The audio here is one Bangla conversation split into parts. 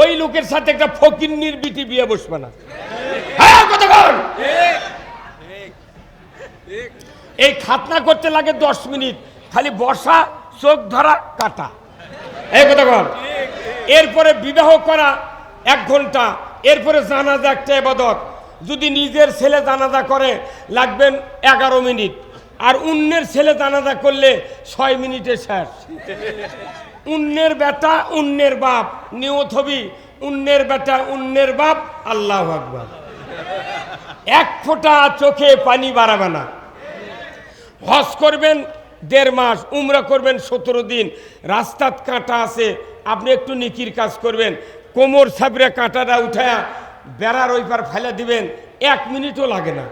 ওই লোকের সাথে একটা ফকির নির্বিটি বিয়ে বসবে না। হ্যাঁ কতক্ষণ এই খাতনা করতে লাগে দশ মিনিট খালি বসা চোখ ধরা কাটা। এই কতক্ষণ এরপরে বিবাহ করা এক ঘণ্টা এরপরে জানাজা একটা এবাদত। যদি নিজের ছেলে জানাজা করে লাগবেন এগারো মিনিট। আর অন্যের ছেলে জানাজা করলে ছয় মিনিটে শেষ। অন্যের বেটা, অন্যের বাপ। হবি, অন্যের বেটা, অন্যের বাপ, আল্লাহ আকবার। এক ফোঁটা চোখে পানি বাড়াবে না। হজ করবেন দেড় মাস, উমরা করবেন সতেরো দিন। রাস্তাত কাঁটা আছে, আপনি একটু নিকির কাজ করবেন। কোমর সাবরে কাঁটাটা উঠায়া বেড়ার ওই পার ফেলে দিবেন। এক মিনিটও লাগে না।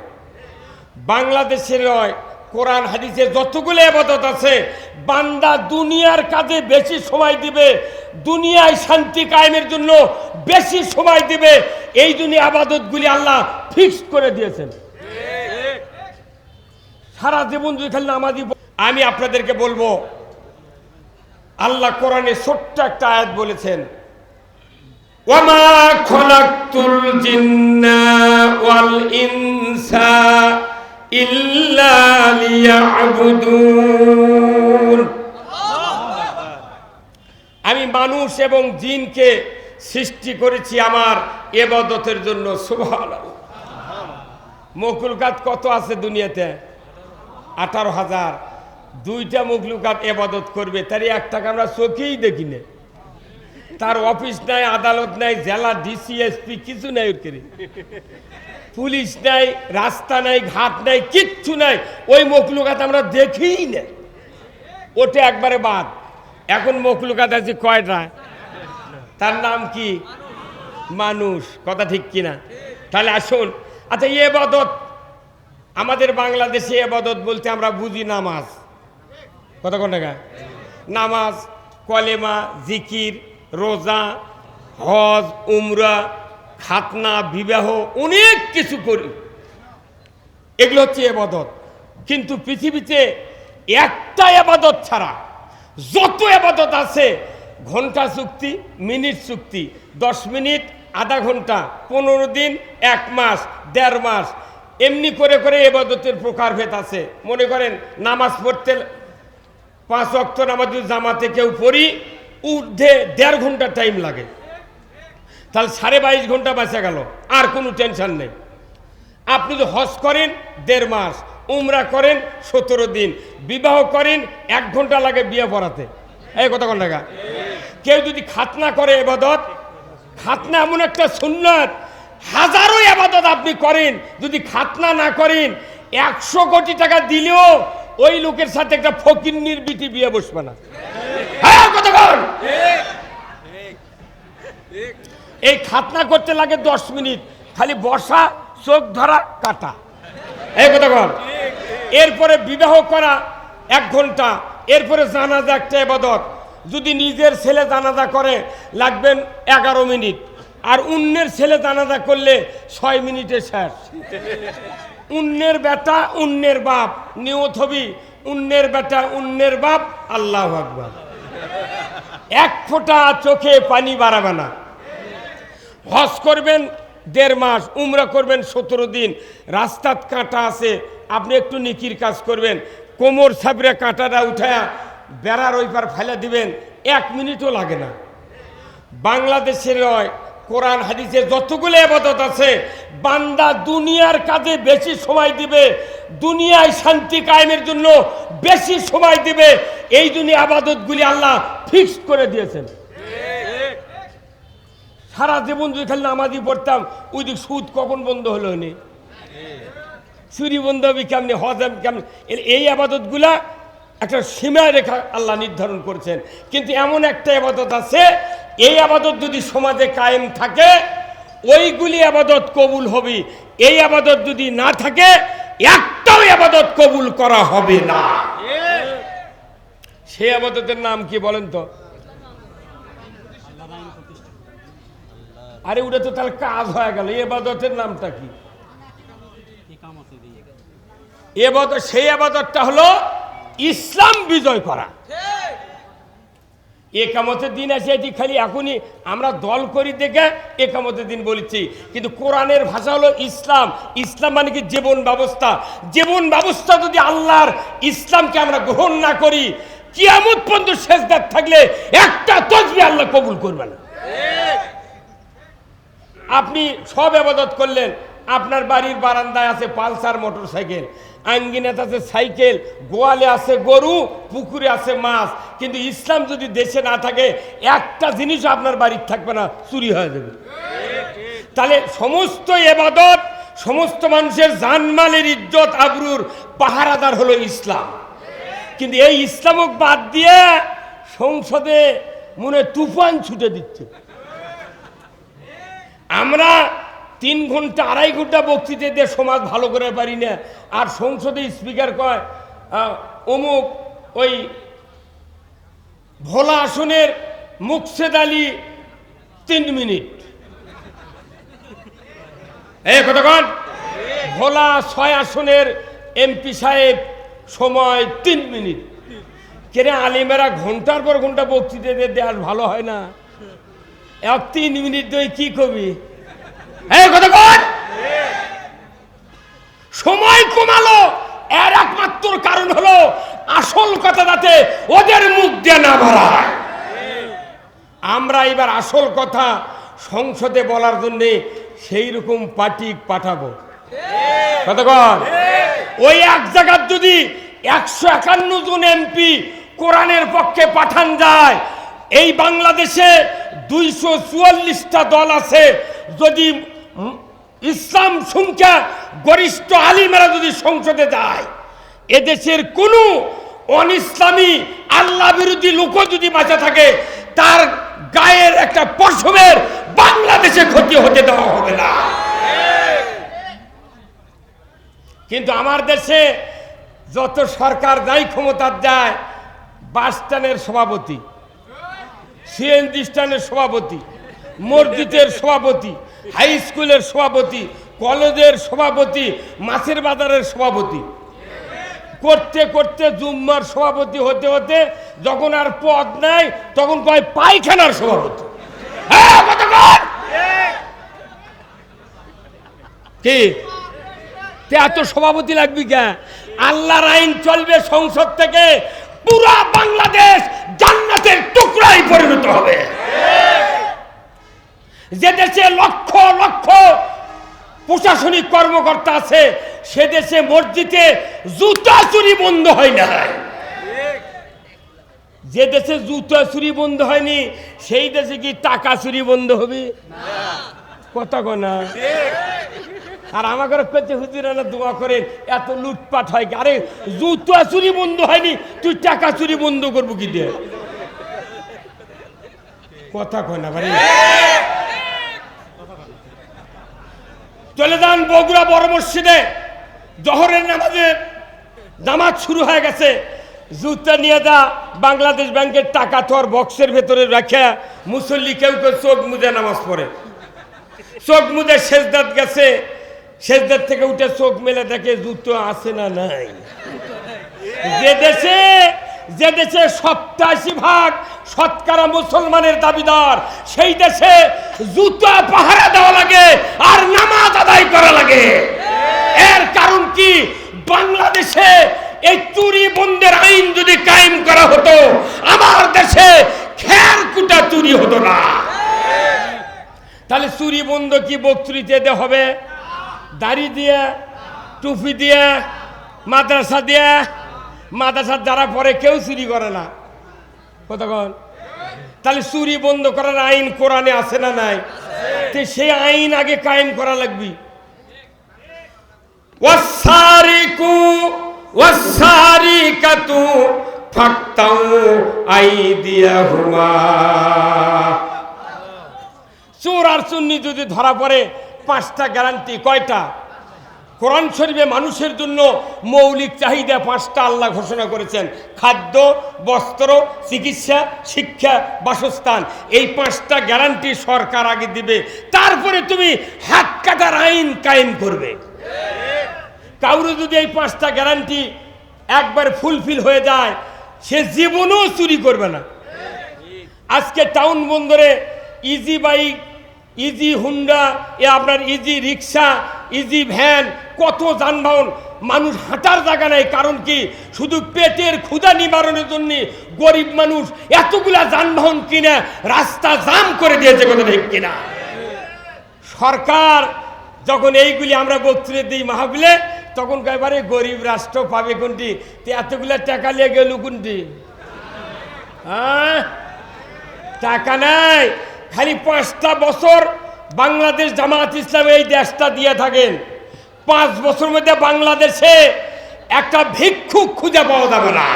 বাংলাদেশের নয় কোরআন হাদিসে যতগুলো আবাদত আছে, বান্দা দুনিয়ার কাজে বেশি সময় দিবে, দুনিয়ায় শান্তি কায়েমের জন্য বেশি সময় দিবে, এই জন্য আবাদতগুলি আল্লাহ ফিক্স করে দিয়েছেন। সারা জীবন যদি খালি নামাজি আমি আপনাদেরকে বলব, আল্লাহ কোরআনে ছোট্ট একটা আয়াত বলেছেন ওয়ামা খলাকতুল জিন্না ওয়াল ইনসা আমি মানুষ এবং জিনকে সৃষ্টি করেছি আমার এবাদতের জন্য, সুবহানাল্লাহ। মকুলকাত কত আছে দুনিয়াতে? আঠারো হাজার। দুইটা মুখলুকাত এবাদত করবে, তারই এক টাকা আমরা চোখেই দেখি না। তার অফিস নাই, আদালত নাই, জেলা, ডিসি, এসপি, কিছু নাই ওর। পুলিশ নাই, রাস্তা নাই, ঘাট নাই, কিচ্ছু নাই। ওই মকলুকাত আমরা দেখিই না। ওটা একবারে বাদ। এখন মকলুকাত আছে কয়টা? তার নাম কি? মানুষ। কথা ঠিক কিনা? তাহলে আসুন। আচ্ছা এ বদত। আমাদের বাংলাদেশে এবাদত বলতে আমরা বুঝি নামাজ। কত টাকা নামাজ, কলেমা, জিকির, রোজা, হজ, উমরা খাতনা, বিবাহ, অনেক কিছু করি। এগুলো হচ্ছে এবাদত। কিন্তু পৃথিবীতে একটা এবাদত ছাড়া যত এবাদত আছে, ঘণ্টা চুক্তি, মিনিট চুক্তি, দশ মিনিট, আধা ঘণ্টা, পনেরো দিন, এক মাস, দেড় মাস, এমনি করে করে এবাদতের প্রকারভেদ আছে। মনে করেন, নামাজ পড়তে পাঁচ অক্ট নামাজ জামাতে কেউ পড়ি ঊর্ধ্বে দেড় ঘণ্টা টাইম লাগে। তাহলে সাড়ে বাইশ ঘণ্টা বাঁচা গেল, আর কোনো টেনশন নেই। আপনি যদি হজ করেন, দেড় মাস, উমরা করেন, সতেরো দিন, বিবাহ করেন, এক ঘণ্টা লাগে বিয়ে পড়াতে। এই কথা কোন কেউ যদি খাতনা করে এবাদত, খাতনা এমন একটা সুন্নত, হাজারো এবাদত আপনি করেন, যদি খাতনা না করেন, একশো কোটি টাকা দিলেও ওই লোকের সাথে একটা ফকির নির্বিটি বিয়ে বসবে না। হ্যাঁ কতক্ষণ এই খাতনা করতে লাগে দশ মিনিট। খালি বসা, চোখ ধরা, কাটা। এই কতক্ষণ এরপরে বিবাহ করা এক ঘণ্টা। এরপরে জানাজা একটা এবাদত যদি নিজের ছেলে জানাজা করে, লাগবেন এগারো মিনিট। আর অন্যের ছেলে জানাজা করলে ছয় মিনিটে শেষ। অন্যের বেটা, অন্যের বাপ। নিয়ত হবি, অন্যের বেটা, অন্যের বাপ, আল্লাহ আকবার। এক ফোঁটা চোখে পানি বাড়াবে না। হজ করবেন, দেড় মাস উমরা করবেন, সতেরো দিন। রাস্তাত কাঁটা আছে, আপনি একটু নিকির কাজ করবেন। কোমর সাবরে কাঁটাটা উঠায়া বেড়ার ওই পার ফেলে দিবেন, এক মিনিটও লাগে না। বাংলাদেশের নয় কোরআন, হাদিসে যতগুলো আবাদত আছে, বান্দা দুনিয়ার কাজে বেশি সময় দিবে, দুনিয়ায় শান্তি কায়েমের জন্য বেশি সময় দিবে। এই জন্য আবাদতগুলি আল্লাহ ফিক্সড করে দিয়েছেন। সারা জীবন যদি খালি নামাজি পড়তাম ওই দিক সুদ কখন বন্ধ হলো নি? চুরি বন্ধ হবে কেমনি? হজ হবে কেমনি? এই আবাদতগুলা একটা সীমা রেখা আল্লাহ নির্ধারণ করছেন। কিন্তু এমন একটা আবাদত আছে এই আবাদত যদি সমাজে কায়েম থাকে ওইগুলি আবাদত কবুল হবে। এই আবাদত যদি না থাকে একটাও আবাদত কবুল করা হবে না। সেই আবাদতের নাম কি বলেন তো? আরে ওটা তো তাহলে কাজ হয়ে গেল। এবাদতের নামটা কি? সেই আবাদতটা হলো ইসলাম বিজয় করা। একামতের দিন আছে এটি খালি এখনই আমরা দল করি দেখে একামতের দিন বলেছি। কিন্তু কোরআনের ভাষা হলো ইসলাম। ইসলাম মানে কি জীবন ব্যবস্থা? জীবন ব্যবস্থা যদি আল্লাহর ইসলামকে আমরা গ্রহণ না করি, কিয়ামত পর্যন্ত শেষদার থাকলে একটা তসবি আল্লাহ কবুল করবে না। আপনি সব আবাদত করলেন। আপনার বাড়ির বারান্দায় আছে পালসার মোটর সাইকেল আঙ্গিনাতে আছে সাইকেল, গোয়ালে আছে গরু, পুকুরে আছে মাছ। কিন্তু ইসলাম যদি দেশে না থাকে, একটা জিনিসও আপনার বাড়ির থাকবে না, চুরি হয়ে যাবে। তাহলে সমস্ত এবাদত সমস্ত মানুষের জানমালের ইজ্জত, আবরুর পাহারাদার হলো ইসলাম। কিন্তু এই ইসলামক বাদ দিয়ে সংসদে মনে তুফান ছুটে দিচ্ছে। আমরা তিন ঘণ্টা, আড়াই ঘণ্টা বক্তৃতা দিয়ে সমাজ ভালো করে পারি না। আর সংসদে স্পিকার কয় অমুক ওই ভোলা আসনের মুকসেদ আলী তিন মিনিট। এই কতক্ষণ ভোলা ছয় আসনের এমপি সাহেব সময় তিন মিনিট। কেরে আলিমেরা ঘণ্টার পর ঘণ্টা বক্তৃতা দিয়ে দেওয়ার ভালো হয় না? এক তিন মিনিট তুই কি কবি এই কতক্ষণ সময় কমালো, এর একমাত্র কারণ হলো আসল কথা যাতে ওদের মুখ দিয়ে না বাড়ায়। আমরা এবার আসল কথা সংসদে বলার জন্যে সেই রকম পার্টি পাঠাবো। কতক্ষণ ওই এক জায়গার যদি একশো একান্ন জন এমপি কোরআনের পক্ষে পাঠান যায় এই বাংলাদেশে দুইশো চুয়াল্লিশটা দল আছে। যদি ইসলাম সংখ্যা গরিষ্ঠ আলিমেরা যদি সংসদে যায়, এদেশের কোনো অনিসলামী, আল্লাহ বিরোধী লোক যদি বাঁচা থাকে, তার গায়ের একটা পশমের বাংলাদেশে ক্ষতি হতে দেওয়া হবে না। কিন্তু আমার দেশে যত সরকার যাই ক্ষমতার যায় বাস সভাপতি সিএনজি স্ট্যান্ডের সভাপতি মসজিদের সভাপতি হাই স্কুলের সভাপতি কলেজের সভাপতি মাছের বাজারের সভাপতি। করতে করতে জুম্মার সভাপতি হতে হতে যখন আর পদ নাই তখন কয় পায়খানার সভাপতি। হ্যাঁ, কি? এত সভাপতি লাগবি কে? আল্লাহর আইন চলবে সংসদ থেকে পুরা বাংলাদেশ জান্নাতের টুকরাই পরিণত হবে। যে দেশে লক্ষ লক্ষ প্রশাসনিক কর্মকর্তা আছে, সে দেশে মসজিদে জুতা চুরি বন্ধ হয় না। যে দেশে জুতা চুরি বন্ধ হয়নি, সেই দেশে কি টাকা চুরি বন্ধ হবে? কথা না। আর আমাকে করছে হুজুরানা দোয়া করেন, এত লুটপাট হয় কি? আরে, জুতা চুরি বন্ধ হয়নি, তুই টাকা চুরি বন্ধ করব কি দিয়ে? কথা কয় না ভাই। চলে যান বগুড়া বড় মসজিদে। জহরের নামাজে নামাজ শুরু হয়ে গেছে। জুতা নিয়ে যা, বাংলাদেশ ব্যাংকের টাকা তোর বক্সের ভেতরে রাখে। মুসল্লি কেউ কেউ চোখ মুজে নামাজ পড়ে। চোখ মুজে শেষদাত গেছে। শেষদাত থেকে উঠে চোখ মেলে দেখে জুতো আছে না নাই? যে দেশে যে দেশে সপ্তাশি ভাগ শতকরা মুসলমানের দাবিদার, সেই দেশে জুতা পাহারা দেওয়া লাগে আর নামাজ আদায় করা লাগে। এর কারণ কি? বাংলাদেশে এই চুরি বন্ধের আইন যদি কায়েম করা হতো, আমার দেশে খের কুটা চুরি হতো না। তাহলে চুরি বন্ধ কি বক্তৃতাতে হবে? দাড়ি দিয়ে, টুপি দিয়ে, মাদ্রাসা দিয়ে, মাদ্রাসার যারা পরে কেউ চুরি করে না। কতক্ষণ তাহলে চুরি বন্ধ করার আইন কোরআনে আছে না নাই? তো সেই আইন আগে কায়েম করা লাগবে। ওয়াসারিকু, ওয়াসারিকাতু ফাক্তাউ আইদিয়াহুমা। চোর আর চুন্নি যদি ধরা পড়ে পাঁচটা গ্যারান্টি কয়টা? কোরআন শরীফে মানুষের জন্য মৌলিক চাহিদা পাঁচটা আল্লাহ ঘোষণা করেছেন। খাদ্য, বস্ত্র, চিকিৎসা, শিক্ষা, বাসস্থান। এই পাঁচটা গ্যারান্টি সরকার আগে দিবে। তারপরে তুমি হাত কাটার আইন কায়েম করবে। কাউরে যদি এই পাঁচটা গ্যারান্টি একবার ফুলফিল হয়ে যায়, সে জীবনেও চুরি করবে না। আজকে টাউন বন্দরে ইজি বাইক ইজি হুন্ডা, এ আপনার ইজি রিক্সা, ইজি ভ্যান, কত যানবাহন, মানুষ হাঁটার জায়গা নেই। কারণ কি? শুধু পেটের ক্ষুধা নিবারণের জন্য গরিব মানুষ এতগুলা যানবাহন কিনে রাস্তা জাম করে দিয়েছে কথা ঠিক কিনা। সরকার যখন এইগুলি আমরা বক্তৃতা দিই মাহবিলে তখন এবারে গরিব রাষ্ট্র পাবে কোনটি? তো এতগুলা টাকা লেগে গেল কোনটি? হ্যাঁ? টাকা নাই। খালি পাঁচটা বছর বাংলাদেশ জামাত ইসলাম এই দেশটা দিয়ে থাকেন। পাঁচ বছর মধ্যে বাংলাদেশে একটা ভিক্ষুক খুঁজে পাওয়া যাবে না।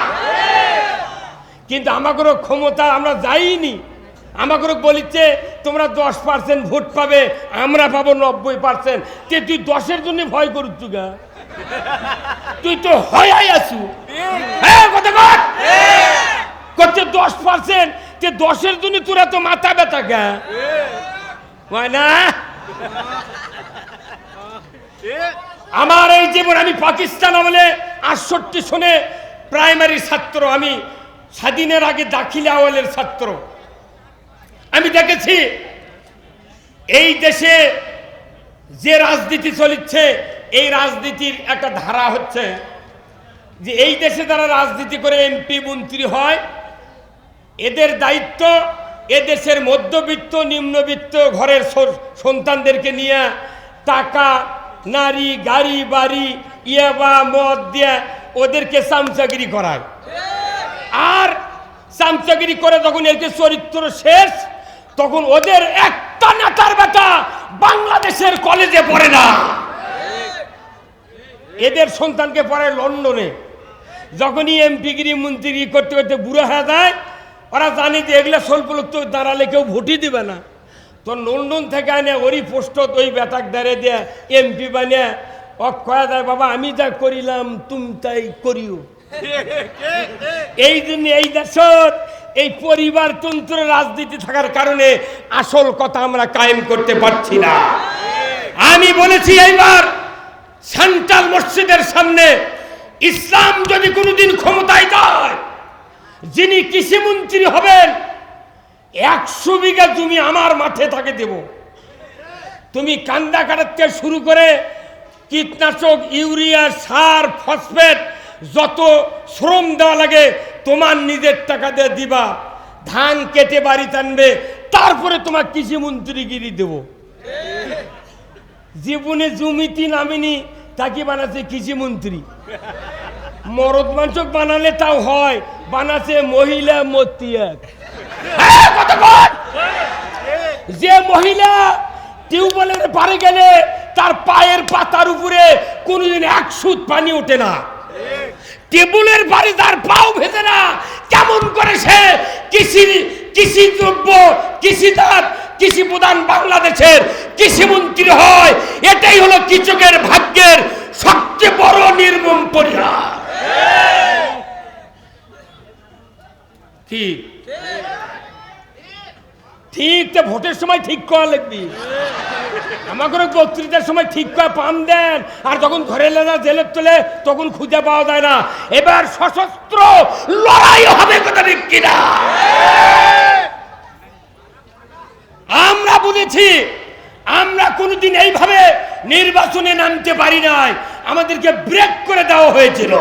কিন্তু আমাদেরও ক্ষমতা আমরা যাইনি। আমাকে বলিচ্ছে তোমরা দশ পার্সেন্ট ভোট পাবে আমরা পাবো নব্বই পার্সেন্ট তে তুই দশের জন্য ভয় করুচ্ছ গা। তুই তো হয় আছু। হ্যাঁ কথা কর। করছে দশ পার্সেন্ট তে দশের জন্য তোরা তো মাথা ব্যথা গা না? আমার এই জীবন আমি পাকিস্তান আমলে আটষট্টি সনে প্রাইমারি ছাত্র, আমি স্বাধীনের আগে দাখিল আওয়ালের ছাত্র। আমি দেখেছি এই দেশে যে রাজনীতি চলিচ্ছে, এই রাজনীতির একটা ধারা হচ্ছে যে এই দেশে যারা রাজনীতি করে এমপি, মন্ত্রী হয় এদের দায়িত্ব এদেশের মধ্যবিত্ত, নিম্নবিত্ত ঘরের সন্তানদেরকে নিয়ে টাকা, নারী, গাড়ি, বাড়ি, ইয়াবা, মদ দিয়ে ওদেরকে চামচাগিরি করায়। আর চামচাগিরি করে যখন এদের চরিত্র শেষ, তখন ওদের একটা নেতার বেটা বাংলাদেশের কলেজে পড়ে না। এদের সন্তানকে পড়ে লন্ডনে। যখনই এমপিগিরি মন্ত্রী করতে করতে বুড়ো হয়ে যায় ওরা জানে যে এগুলো স্বল্প লোক তো দাঁড়ালে কেউ ভোটই দিবে না। তো লন্ডন থেকে আনে ওরই পোস্ট ওই বেটাক দাঁড়ে দিয়ে, এমপি বানিয়ে কয়া যায়, বাবা, আমি যা করিলাম, তুমি তাই করিও। এই জন্য এই দেশত এই পরিবারতন্ত্র রাজনীতি থাকার কারণে আসল কথা আমরা কায়েম করতে পারছি না। আমি বলেছি এইবার সেন্ট্রাল মসজিদের সামনে ইসলাম যদি কোনোদিন ক্ষমতায় যায় যিনি কৃষিমন্ত্রী হবেন, একশো বিঘা জমি আমার মাঠে তাকে দেব। তুমি কান্দা কাটাতে শুরু করে কীটনাশক, ইউরিয়া, সার, ফসফেট, যত শ্রম দেওয়া লাগে, তোমার নিজের টাকা দিয়ে দিবা। ধান কেটে বাড়ি টানবে তারপরে তোমার কৃষিমন্ত্রীগিরি দেব। জীবনে জমিতি নামিনি, তাকে বানাচ্ছে কৃষিমন্ত্রী মরদ মাংস বানালে তাও হয় বানাচ্ছে মহিলা মূর্তি এক। হ্যাঁ? যে মহিলা টিউবওয়েলের পারে গেলে তার পায়ের পাতার উপরে কোনোদিন এক সুদ পানি ওঠে না। টেবুলের বাড়ি তার পাও ভেজে না। কেমন করে সে কৃষি কৃষি দ্রব্য কৃষিদার কৃষি প্রধান বাংলাদেশের কৃষিমন্ত্রী হয় এটাই হলো কৃষকের ভাগ্যের সবচেয়ে বড় নির্মম পরিহার। ঠিক। ঠিক। ভোটের সময় ঠিক করা লাগবি। আমাকে বক্তৃতার সময় ঠিক করে পাম দেন। আর যখন ঘরে লেনা জেলের তোলে, তখন খুঁজে পাওয়া যায় না। এবার সশস্ত্র লড়াই হবে কথা ঠিক কিনা? আমরা বুঝেছি, আমরা কোনোদিন এইভাবে নির্বাচনে নামতে পারি নাই। আমাদেরকে ব্রেক করে দেওয়া হয়েছিল।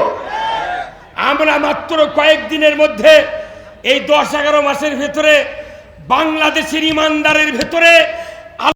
আমরা মাত্র কয়েকদিনের মধ্যে এই দশ এগারো মাসের ভেতরে বাংলাদেশের ইমানদারের ভেতরে